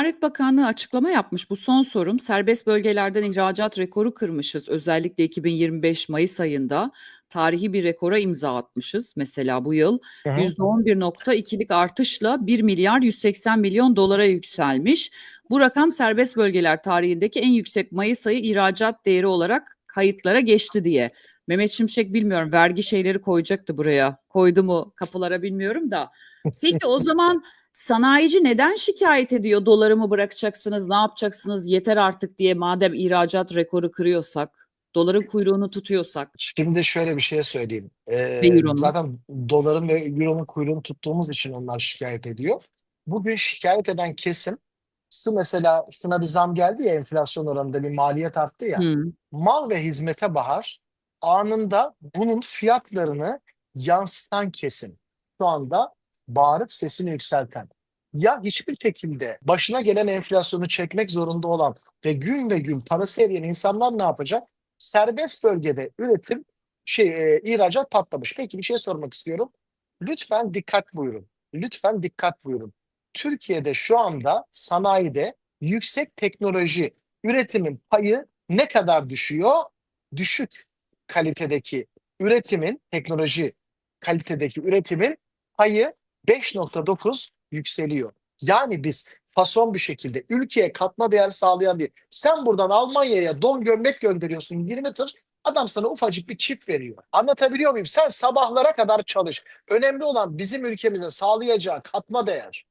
Ticaret Bakanlığı açıklama yapmış. Bu son sorum. Serbest bölgelerden ihracat rekoru kırmışız. Özellikle 2025 Mayıs ayında tarihi bir rekora imza atmışız. Mesela bu yıl Hı hı. %11.2'lik artışla 1 milyar 180 milyon dolara yükselmiş. Bu rakam serbest bölgeler tarihindeki en yüksek Mayıs ayı ihracat değeri olarak kayıtlara geçti diye. Mehmet Şimşek bilmiyorum vergi şeyleri koyacaktı buraya. Koydu mu kapılara bilmiyorum da. Peki o zaman Sanayici neden şikayet ediyor? Dolarımı bırakacaksınız, ne yapacaksınız? Yeter artık diye madem ihracat rekoru kırıyorsak, doların kuyruğunu tutuyorsak. Şimdi şöyle bir şey söyleyeyim. Ee, zaten doların ve euronun kuyruğunu tuttuğumuz için onlar şikayet ediyor. Bugün şikayet eden kesim şu mesela şuna bir zam geldi ya enflasyon oranında bir maliyet arttı ya. Hı. Mal ve hizmete bahar anında bunun fiyatlarını yansıtan kesim. Şu anda bağırıp sesini yükselten. Ya hiçbir şekilde başına gelen enflasyonu çekmek zorunda olan ve gün ve gün parası eriyen insanlar ne yapacak? Serbest bölgede üretim şey e, ihracat patlamış. Peki bir şey sormak istiyorum. Lütfen dikkat buyurun. Lütfen dikkat buyurun. Türkiye'de şu anda sanayide yüksek teknoloji üretimin payı ne kadar düşüyor? Düşük kalitedeki üretimin, teknoloji kalitedeki üretimin payı 5.9 yükseliyor. Yani biz fason bir şekilde ülkeye katma değer sağlayan bir. Sen buradan Almanya'ya don gömlek gönderiyorsun 20 tır. Adam sana ufacık bir çift veriyor. Anlatabiliyor muyum? Sen sabahlara kadar çalış. Önemli olan bizim ülkemize sağlayacağı katma değer.